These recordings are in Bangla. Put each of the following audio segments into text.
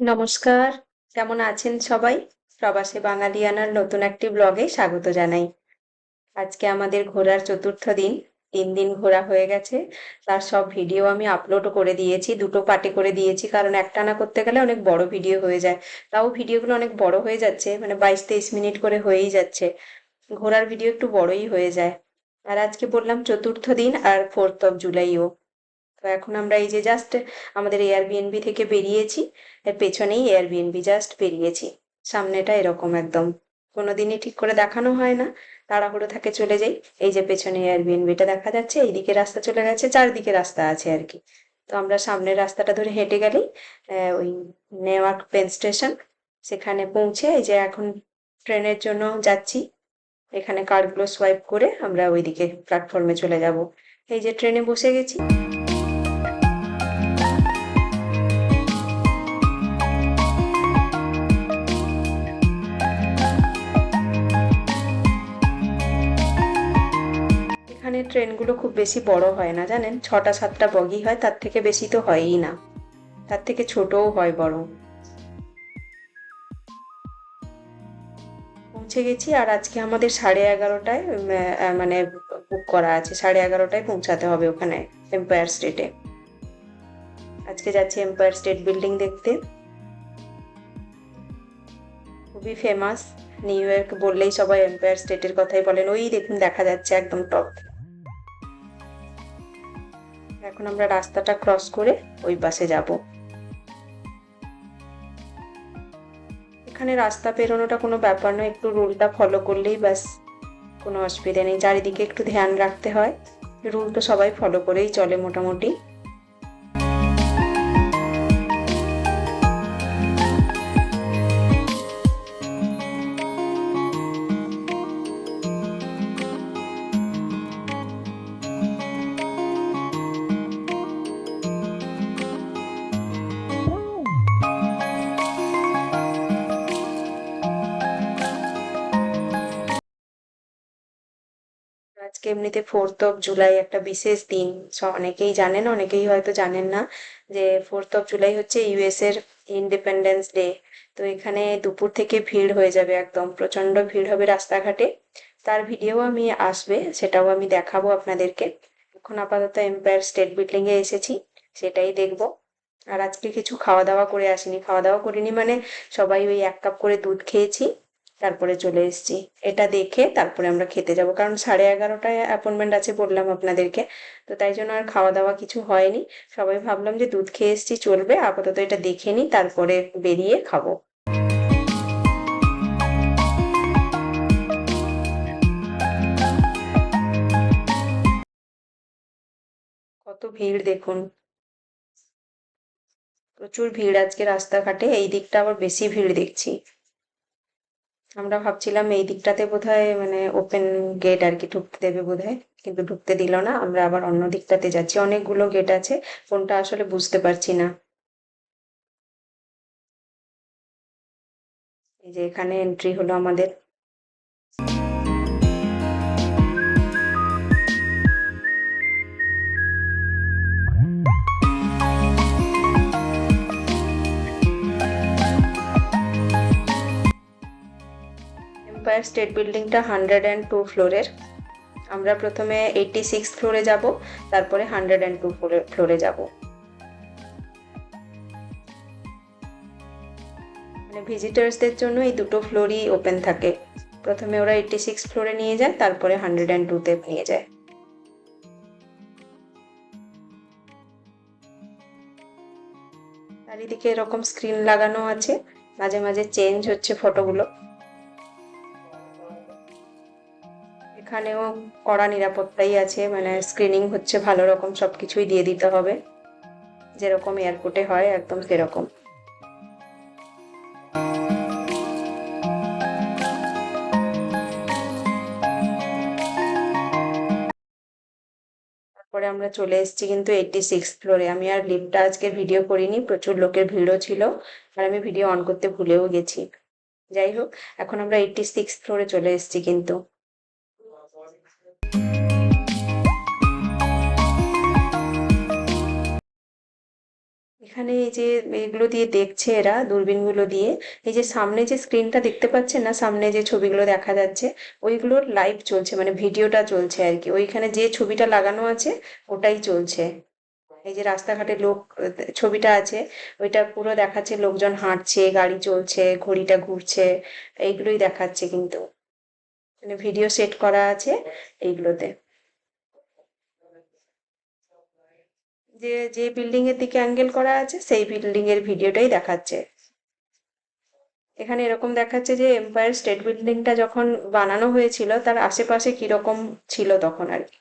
নমস্কার, কেমন আছেন সবাই? প্রবাসী বাঙালিয়ানার নতুন একটি ব্লগে স্বাগত জানাই। আজকে আমাদের ঘোরার চতুর্থ দিন, তিন দিন ঘোরা হয়ে গেছে। তার সব ভিডিও আমি আপলোড করে দিয়েছি, দুটো পার্টে করে দিয়েছি, কারণ একটানা করতে গেলে অনেক বড় ভিডিও হয়ে যায়। তাও ভিডিওগুলো অনেক বড় হয়ে যাচ্ছে মানে বাইশ তেইশ মিনিট করে হয়েই যাচ্ছে। ঘোরার ভিডিও একটু বড়ই হয়ে যায়। আর আজকে বললাম চতুর্থ দিন আর ফোর্থ অফ জুলাইও তো এখন আমরা এই যে জাস্ট আমাদের এয়ারবিএনবি থেকে বেরিয়েছি, এর পেছনেই এয়ারবিএনবি জাস্ট বেরিয়েছি। সামনেটা এরকম একদম। কোনোদিনই ঠিক করে দেখানো হয় না। তাড়াহুড়ো থাকে চলে যাই। এই যে পেছনে এয়ারবিএনবিটা দেখা যাচ্ছে, এইদিকে রাস্তা চলে গেছে, চারদিকে রাস্তা আছে আর কি। তো আমরা সামনের রাস্তাটা ধরে হেঁটে গেলেই ওই নেওয়ার্ক পেন স্টেশন সেখানে পৌঁছে এই যে এখন ট্রেনের জন্য যাচ্ছি। এখানে কার্ডগুলো সোয়াইপ করে আমরা ওইদিকে প্ল্যাটফর্মে চলে যাব। এই যে ট্রেনে বসে গেছি। ট্রেনগুলো খুব বেশি বড় হয় না, জানেন? ছটা, সাতটা বগি হয়, তার থেকে বেশি তো হয়ই না। তার থেকে ছোটও হয় বরং। পৌঁছে গেছি আর আজকে আমাদের সাড়ে এগারোটায় মানে বুক করা আছে। সাড়ে এগারোটায় পৌঁছাতে হবে ওখানে এম্পায়ার স্টেটে আজকে যাচ্ছি এম্পায়ার স্টেট বিল্ডিং দেখতে। খুবই ফেমাস নিউ ইয়র্ক বললেই সবাই এম্পায়ার স্টেটের কথাই বলেন। ওই দেখুন, দেখা যাচ্ছে একদম টপ এখন আমরা রাস্তাটা ক্রস করে ওই বাসে যাব। এখানে রাস্তা পেরোনোটা কোনো ব্যাপার নয়, একটু রুলটা ফলো করলেই ব্যাস, কোনো অসুবিধা নেই। চারিদিকে একটু ধ্যান রাখতে হয়। রুল তো সবাই ফলো করেই চলে মোটামুটি। এমনিতে ফোর্থ অফ জুলাই একটা বিশেষ দিন। অনেকেই জানেন, অনেকেই হয়তো জানেন না যে ফোর্থ অফ জুলাই হচ্ছে ইউএস এর ইন্ডিপেন্ডেন্স ডে তো এখানে দুপুর থেকে ভিড় হয়ে যাবে একদম প্রচণ্ড ভিড় হবে রাস্তাঘাটে। তার ভিডিও আমি আসবে, সেটাও আমি দেখাবো আপনাদেরকে। এখন আপাতত এম্পায়ার স্টেট বিল্ডিং এ এসেছি, সেটাই দেখব। আর আজকে কিছু খাওয়া দাওয়া করে আসিনি। খাওয়া দাওয়া করিনি মানে সবাই ওই এক কাপ করে দুধ খেয়েছি। তারপরে চলে এসেছি। এটা দেখে তারপরে আমরা খেতে যাব। কারণ সাড়ে এগারোটায় অ্যাপয়েন্টমেন্ট আছে বললাম আপনাদেরকে। তো তাই জন্য আর খাওয়া দাওয়া কিছু হয়নি। সবাই ভাবলাম যে দুধ খেয়ে এসেছি, চলবে। আপাতত এটা দেখে নিই, তারপরে বেরিয়ে খাব। কত ভিড় দেখুন। প্রচুর ভিড় আজকে রাস্তাঘাটে। এই দিকটা আবার বেশি ভিড় দেখছি। আমরা ভাবছিলাম এই দিকটাতে বোধহয় মানে ওপেন গেট আর কি ঢুকতে দেবে বোধহয়, কিন্তু ঢুকতে দিল না। আমরা আবার অন্য দিকটাতে যাচ্ছি। অনেকগুলো গেট আছে, কোনটা আসলে বুঝতে পারছি না। এই যে এখানে এন্ট্রি হলো আমাদের। এম্পায়ার স্টেট বিল্ডিংটা হান্ড্রেড অ্যান্ড টু ফ্লোরের আমরা প্রথমে এইটি সিক্স ফ্লোরে যাব, তারপরে হান্ড্রেড অ্যান্ড টু ফ্লোরে যাব। মানে ভিজিটার্সদের জন্য এই দুটো ফ্লোরই ওপেন থাকে। প্রথমে ওরা এইটি সিক্স ফ্লোরে নিয়ে যায়, তারপরে হান্ড্রেড অ্যান্ড টুতে নিয়ে যায়। চারিদিকে এরকম স্ক্রিন লাগানো আছে। মাঝে মাঝে চেঞ্জ হচ্ছে ফটোগুলো এখানেও কড়া নিরাপত্তাই আছে মানে স্ক্রিনিং হচ্ছে ভালো রকম সব কিছুই দিয়ে দিতে হবে। যেরকম এয়ারপোর্টে হয়, একদম সেরকম। তারপরে আমরা চলে এসেছি কিন্তু এইটটি সিক্স ফ্লোরে আমি আর লিফটটা আজকে ভিডিও করিনি, প্রচুর লোকের ভিড়ও ছিল, আর আমি ভিডিও অন করতে ভুলেও গেছি। যাই হোক, এখন আমরা এইটটি সিক্স ফ্লোরে চলে এসেছি কিন্তু। এখানে এই যে এগুলো দিয়ে দেখছে এরা দূরবীনগুলো দিয়ে, এই যে সামনে যে স্ক্রিনটা দেখতে পাচ্ছেন না, সামনে যে ছবিগুলো দেখা যাচ্ছে, ওইগুলোর লাইভ চলছে মানে ভিডিওটা চলছে আর কি। ওইখানে যে ছবিটা লাগানো আছে, ওটাই চলছে। এই যে রাস্তাঘাটে লোক, ছবিটা আছে, ওইটা পুরো দেখাচ্ছে, লোকজন হাঁটছে, গাড়ি চলছে, ঘড়িটা ঘুরছে, এইগুলোই দেখাচ্ছে কিন্তু। মানে ভিডিও সেট করা আছে এইগুলোতে। যে যে বিল্ডিং এর দিকে অ্যাঙ্গেল করা আছে, সেই বিল্ডিং এর ভিডিওটাই দেখাচ্ছে। এখানে এরকম দেখাচ্ছে যে এম্পায়ার স্টেট বিল্ডিংটা যখন বানানো হয়েছিল, তার আশেপাশে কীরকম ছিল তখন আর কি।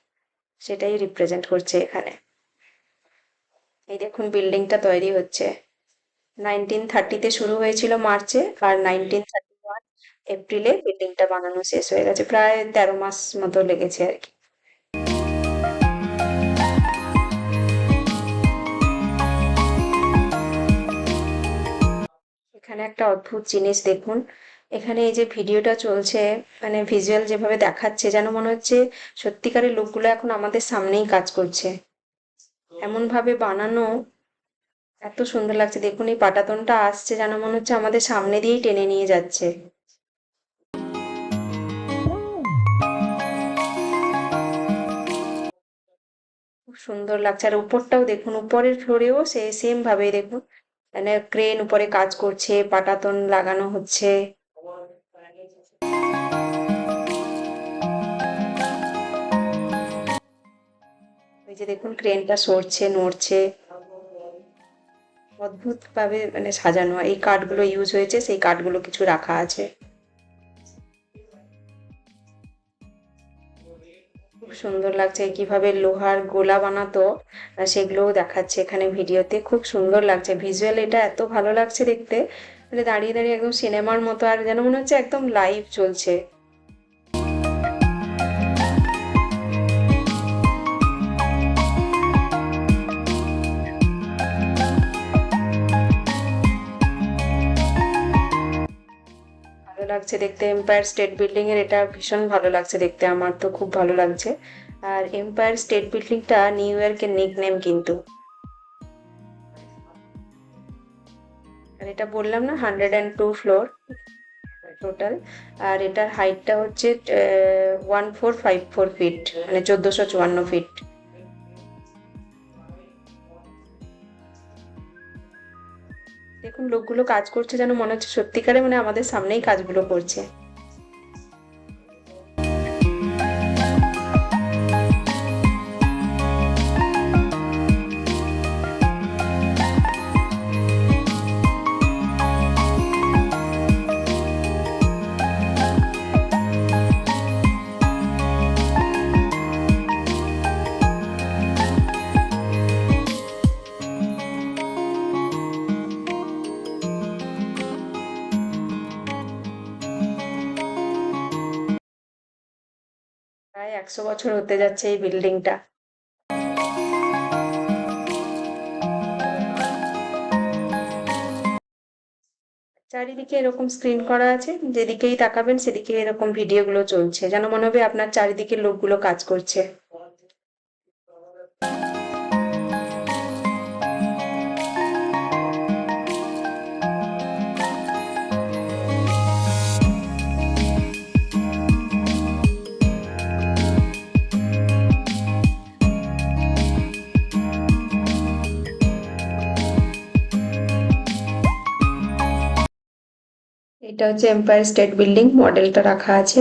সেটাই রিপ্রেজেন্ট করছে এখানে। এই দেখুন বিল্ডিংটা তৈরি হচ্ছে। নাইনটিন থার্টিতে শুরু হয়েছিল মার্চে, আর নাইনটিন থার্টি ওয়ান এপ্রিলে বিল্ডিংটা বানানো শেষ হয়ে গেছে। প্রায় তেরো মাস মতো লেগেছে আর কি। এখানে একটা অদ্ভুত জিনিস দেখুন। এখানে এই যে ভিডিওটা চলছে মানে ভিজুয়াল যেভাবে দেখাচ্ছে, যেন মনে হচ্ছে সত্যিকারের লোকগুলো এখন আমাদের সামনেই কাজ করছে। এমন ভাবে বানানো এত সুন্দর লাগছে। দেখুন, এই পাটাতনটা আসছে যেন মনে হচ্ছে আমাদের সামনে দিয়েই টেনে নিয়ে যাচ্ছে। খুব সুন্দর লাগছে। আর উপরটাও দেখুন, উপরের ফ্লোরেও সে সেম ভাবে দেখুন। মানে ক্রেন উপরে কাজ করছে, পাটাতন লাগানো হচ্ছে। ওই যে দেখুন ক্রেনটা সরছে, নড়ছে। অদ্ভুত ভাবে মানে সাজানো। এই কাঠগুলো ইউজ হয়েছে, সেই কাঠগুলো কিছু রাখা আছে। খুব সুন্দর লাগছে কীভাবে লোহার গোলা বানাতো সেগুলোও দেখাচ্ছে এখানে ভিডিওতে। খুব সুন্দর লাগছে। ভিজুয়াল এটা এত ভালো লাগছে দেখতে। মানে দাঁড়িয়ে দাঁড়িয়ে একদম সিনেমার মতো আর যেন মনে হচ্ছে একদম লাইভ চলছে। লাগছে দেখতে। এম্পায়ার স্টেট বিল্ডিং এর এটা ভীষণ ভালো লাগছে দেখতে, আমার তো খুব ভালো লাগছে। আর এম্পায়ার স্টেট বিল্ডিংটা নিউ ইয়র্কের নিক নেম কিন্তু। আর এটা বললাম না hundred and two floor total আর এটার হাইটটা হচ্ছে one four five four feet মানে চোদ্দোশো চুয়ান্ন ফিট লোকগুলো কাজ করছে যেন মনে হচ্ছে সত্যিকারে মানে আমাদের সামনেই কাজগুলো করছে। একশো বছর হতে যাচ্ছে এই বিল্ডিংটা। চারিদিকে এরকম স্ক্রিন করা আছে, যেদিকেই তাকাবেন সেদিকে এরকম ভিডিওগুলো চলছে। যেন মনে হবে আপনার চারিদিকে লোকগুলো কাজ করছে। এটা হচ্ছে এম্পায়ার স্টেট বিল্ডিং মডেলটা রাখা আছে।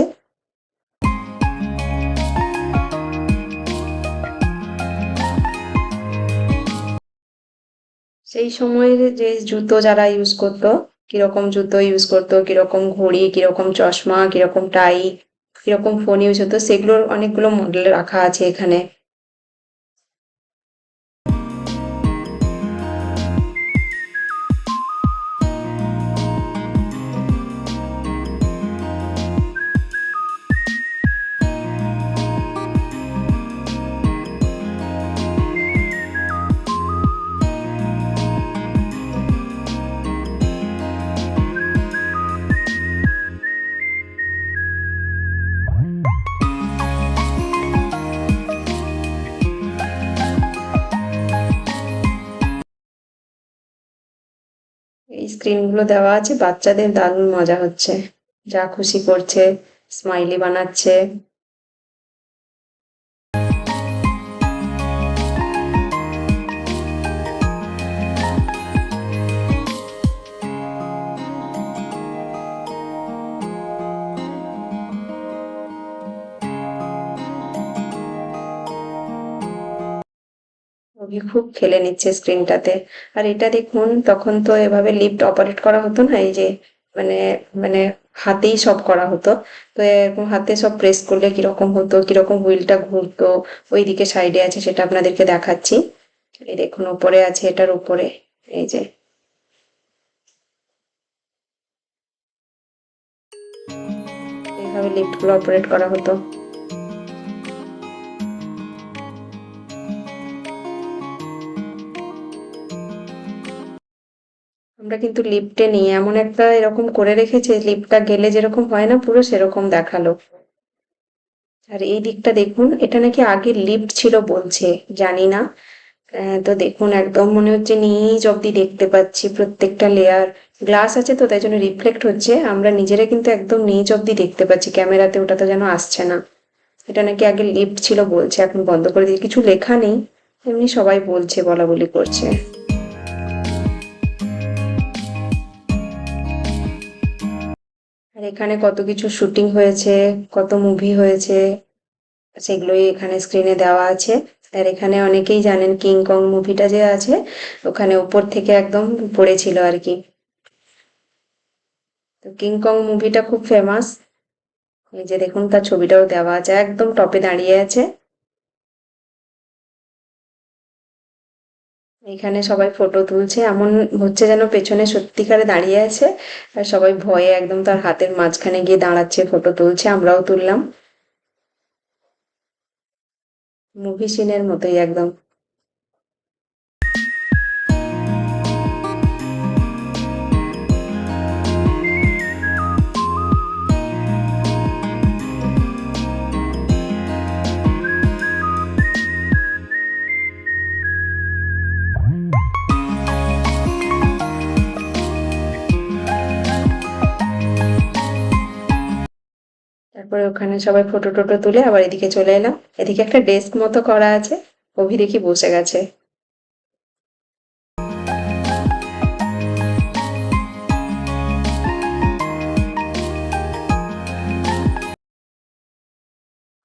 সেই সময়ের যে জুতো যারা ইউজ করতো, কীরকম জুতো ইউজ করতো, কীরকম ঘড়ি, কীরকম চশমা, কীরকম টাই কীরকম ফোন ইউজ হতো, সেগুলোর অনেকগুলো মডেল রাখা আছে এখানে। এই স্ক্রিনগুলো দেওয়া আছে বাচ্চাদের দারুণ মজা হচ্ছে। যা খুশি করছে স্মাইলি বানাচ্ছে। খুব খেলে নিচ্ছে স্ক্রিনটাতে আর এটা দেখুন, তখন তো এভাবে লিফট অপারেট করা হতো না, এই যে মানে মানে হাতেই সব করা হতো। তো এরকম হাতে সব প্রেস করলে কীরকম হতো, কীরকম হুইলটা ঘুরতো, ওইদিকে সাইডে আছে সেটা আপনাদেরকে দেখাচ্ছি। এই দেখুন উপরে আছে এটার উপরে, এই যে। এইভাবে লিফটগুলো অপারেট করা হতো। আমরা কিন্তু লিফটে নিয়ে এমন একটা এরকম করে রেখেছে লিফটটা গেলে যেরকম হয় না, পুরো সেরকম দেখাল। আর এই দিকটা দেখুন, এটা নাকি আগে লিফট ছিল বলছে, জানি না। তো দেখুন, একদম মনে হচ্ছে নিজ অব্দি দেখতে পাচ্ছি প্রত্যেকটা লেয়ার গ্লাস আছে তো, তাই জন্য রিফ্লেক্ট হচ্ছে। আমরা নিজেরা কিন্তু একদম নিজ অব্দি দেখতে পাচ্ছি, ক্যামেরাতে ওটা তো যেন আসছে না। এটা নাকি আগে লিফট ছিল বলছে, এখন বন্ধ করে দিয়ে কিছু লেখা নেই, এমনি সবাই বলছে বলা বলি করছে। আর এখানে কত কিছু শুটিং হয়েছে, কত মুভি হয়েছে, সেগুলোই এখানে স্ক্রিনে দেওয়া আছে। আর এখানে অনেকেই জানেন কিং কং মুভিটা যে আছে, ওখানে উপর থেকে একদম পড়েছিল আর কি। তো কিং কং মুভিটা খুব ফেমাস এই যে দেখুন, তার ছবিটাও দেওয়া আছে, একদম টপে দাঁড়িয়ে আছে। এখানে সবাই ফটো তুলছে। এমন হচ্ছে যেন পেছনে সত্যিকারে দাঁড়িয়ে আছে আর সবাই ভয়ে একদম তার হাতের মাঝখানে গিয়ে দাঁড়াচ্ছে ফটো তুলছে, আমরাও তুললাম। মুভি সিনের মতোই একদম। তারপরে ওখানে সবাই ফটো টোটো তুলে আবার এদিকে চলে এলাম। এদিকে একটা ডেস্ক মতো করা আছে। অভি দেখি বসে গেছে।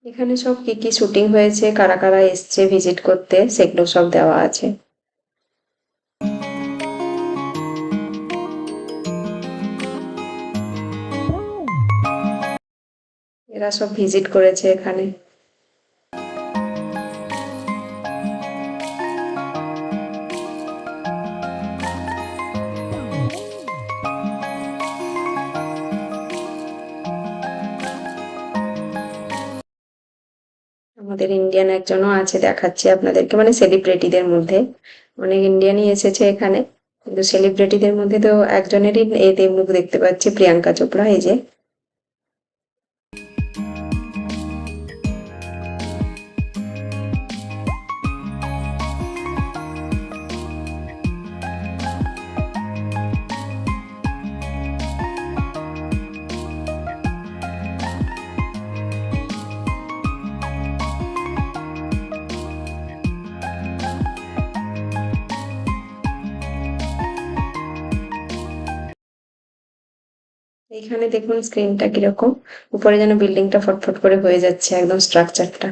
এখানে সব কি কি শুটিং হয়েছে, কারা কারা এসছে ভিজিট করতে, সেগুলো সব দেওয়া আছে। এরা সব ভিজিট করেছে এখানে। আমাদের ইন্ডিয়ান একজনও আছে, দেখাচ্ছি আপনাদেরকে মানে সেলিব্রিটিদের মধ্যে। অনেক ইন্ডিয়ানই এসেছে এখানে, কিন্তু সেলিব্রিটিদের মধ্যে তো একজনেরই এতে মুখ দেখতে পাচ্ছি, প্রিয়াঙ্কা চোপড়া, এই যে। এইখানে দেখুন স্ক্রিনটা কীরকম। উপরে যেন বিল্ডিংটা ফটফট করে হয়ে যাচ্ছে, একদম স্ট্রাকচারটা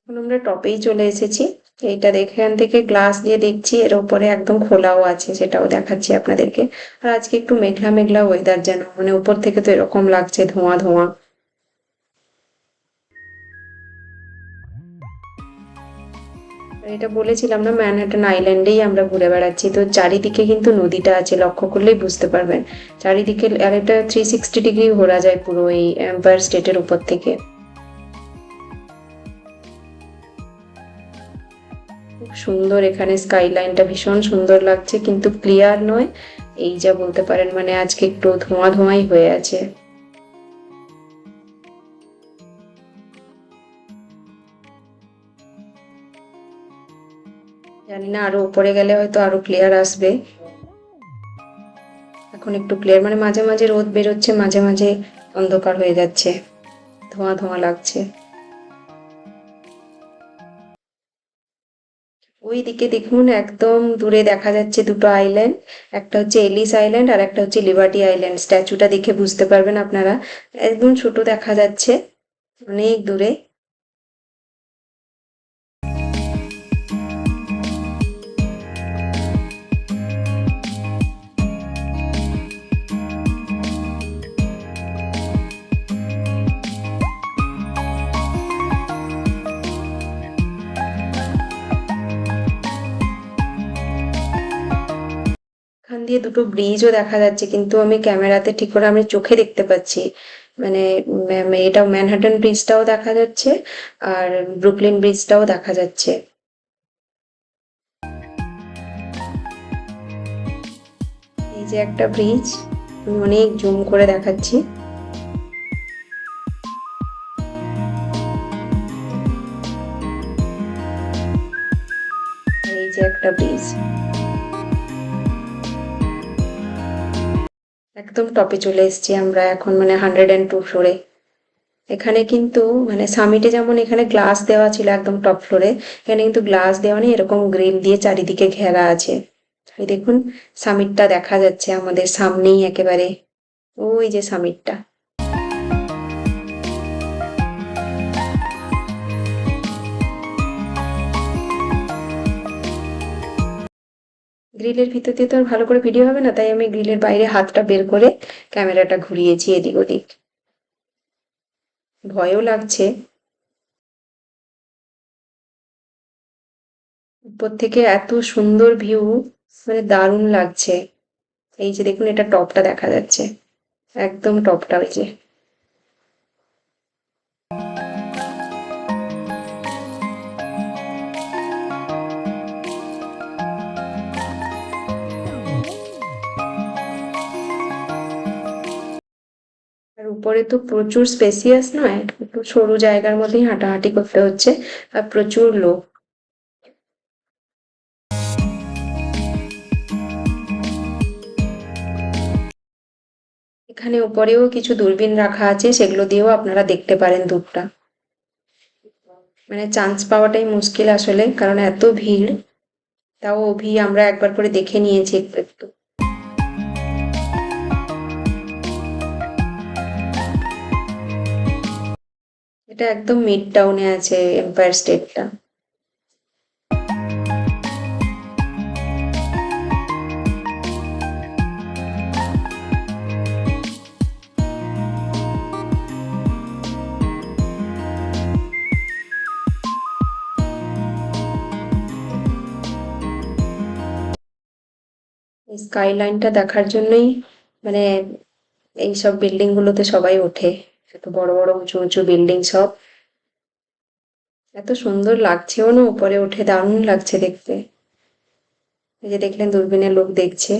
এখন আমরা টপেই চলে এসেছি। এইটা এখান থেকে গ্লাস দিয়ে দেখছি, এর উপরে একদম খোলাও আছে, সেটাও দেখাচ্ছি আপনাদেরকে। আর আজকে একটু মেঘলা মেঘলা ওয়েদার যেন মানে উপর থেকে তো এরকম লাগছে ধোঁয়া ধোঁয়া এটা বলেছিলাম না ম্যানহাটন আইল্যান্ডেই আমরা ঘুরে বেড়াচ্ছি। তো চারিদিকে কিন্তু নদীটা আছে, লক্ষ্য করলেই বুঝতে পারবেন। চারিদিকে আর এটা থ্রি সিক্সটি ডিগ্রি ঘোরা যায় পুরো এই এম্পায়ার স্টেটের উপর থেকে। খুব সুন্দর এখানে স্কাই লাইনটা ভীষণ সুন্দর লাগছে, কিন্তু ক্লিয়ার নয়। এই যা বলতে পারেন মানে আজকে একটু ধোঁয়া ধোঁয়াই হয়ে আছে। জানি না, আরও উপরে গেলে হয়তো আরও ক্লিয়ার আসবে। এখন একটু ক্লিয়ার মানে মাঝে মাঝে রোদ বেরোচ্ছে, মাঝে মাঝে অন্ধকার হয়ে যাচ্ছে। ধোঁয়া ধোঁয়া লাগছে। ওই দিকে দেখুন, একদম দূরে দেখা যাচ্ছে দুটো আইল্যান্ড একটা হচ্ছে এলিস আইল্যান্ড আর একটা হচ্ছে লিবার্টি আইল্যান্ড স্ট্যাচুটা দেখে বুঝতে পারবেন আপনারা। একদম ছোট দেখা যাচ্ছে, অনেক দূরে। দিয়ে দুটো ব্রিজও দেখা যাচ্ছে, কিন্তু আমি ক্যামেরাতে ঠিক করে আমি চোখে দেখতে পাচ্ছি। মানে ম্যা- এটা ম্যানহাটন ব্রিজটাও দেখা যাচ্ছে আর ব্রুকলিন ব্রিজটাও দেখা যাচ্ছে। এই যে একটা ব্রিজ আমি অনেক জুম করে দেখাচ্ছি। এই যে একটা ব্রিজ একদম টপে চলে এসেছি আমরা এখন মানে হান্ড্রেড অ্যান্ড টু ফ্লোরে এখানে কিন্তু মানে সামিটে যেমন এখানে গ্লাস দেওয়া ছিল একদম টপ ফ্লোরে এখানে কিন্তু গ্লাস দেওয়া নেই, এরকম গ্রিল দিয়ে চারিদিকে ঘেরা আছে। দেখুন সামিটটা দেখা যাচ্ছে আমাদের সামনেই একেবারে। ওই যে সামিটটা গ্রিলের ভিতর দিয়ে তো আর ভালো করে ভিডিও হবে না, তাই আমি গ্রিলের বাইরে হাতটা বের করে ক্যামেরাটা ঘুরিয়েছি এদিক ওদিক। ভয়ও লাগছে। উপর থেকে এত সুন্দর ভিউ মানে দারুণ লাগছে। এই যে দেখুন, এটা টপটা দেখা যাচ্ছে। একদম টপটা, ওই যে। উপরে তো প্রচুর স্পেসিয়াস নয়, একটু সরু জায়গার মধ্যেই হাঁটাহাঁটি করতে হচ্ছে, আর প্রচুর লোক। এখানে উপরেও কিছু দূরবীন রাখা আছে, সেগুলো দিয়েও আপনারা দেখতে পারেন দূরটা। মানে চান্স পাওয়াটাই মুশকিল আসলে, কারণ এত ভিড়, তাও অভি আমরা একবার করে দেখে নিয়েছি একটু একটু এটা একদম মিড টাউনে আছে এম্পায়ার স্টেটটা এই স্কাই লাইনটা দেখার জন্যই মানে এইসব বিল্ডিং গুলোতে সবাই ওঠে। এত বড় বড় উঁচু উঁচু বিল্ডিং সব। এত সুন্দর লাগছেও না উপরে উঠে, দারুণ লাগছে দেখতে। এই যে দেখলেন দূরবীনের লোক দেখছে।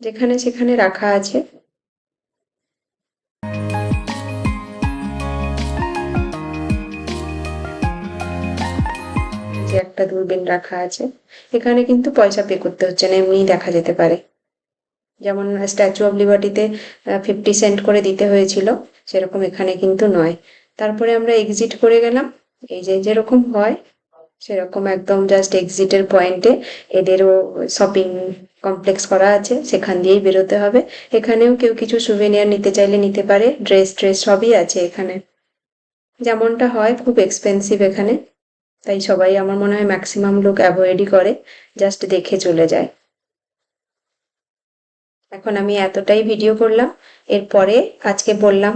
যেখানে সেখানে রাখা আছে। একটা দূরবীন রাখা আছে। এখানে কিন্তু পয়সা পে করতে হচ্ছে না, এমনিই দেখা যেতে পারে। যেমন স্ট্যাচু অফ লিবার্টিতে ফিফটি সেন্ট করে দিতে হয়েছিল, সেরকম এখানে কিন্তু নয়। তারপরে আমরা এক্সিট করে গেলাম। এই যে যেরকম হয়, সেরকম একদম জাস্ট এক্সিটের পয়েন্টে এদেরও শপিং কমপ্লেক্স করা আছে, সেখান দিয়েই বেরোতে হবে। এখানেও কেউ কিছু সুভেনিয়ার নিতে চাইলে নিতে পারে ড্রেস ট্রেস সবই আছে এখানে। যেমনটা হয়, খুব এক্সপেন্সিভ এখানে। তাই সবাই আমার মনে হয় ম্যাক্সিমাম লোক অ্যাভয়েডই করে জাস্ট দেখে চলে যায়। এখন আমি এতটাই ভিডিও করলাম। এরপরে আজকে বললাম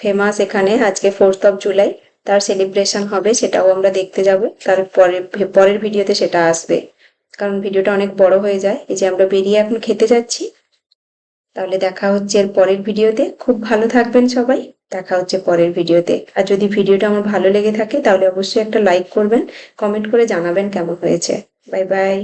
ফেমাস এখানে আজকে ফোর্থ অফ জুলাই তার সেলিব্রেশন হবে, সেটাও আমরা দেখতে যাব। তার পরের পরের ভিডিওতে সেটা আসবে। কারণ ভিডিওটা অনেক বড় হয়ে যায়। এই যে আমরা বেরিয়ে এখন খেতে যাচ্ছি। তাহলে দেখা হচ্ছে এর পরের ভিডিওতে খুব ভালো থাকবেন সবাই। দেখা হচ্ছে পরের ভিডিওতে আর যদি ভিডিওটা আমার ভালো লেগে থাকে, তাহলে অবশ্যই একটা লাইক করবেন। কমেন্ট করে জানাবেন কেমন হয়েছে। Bye bye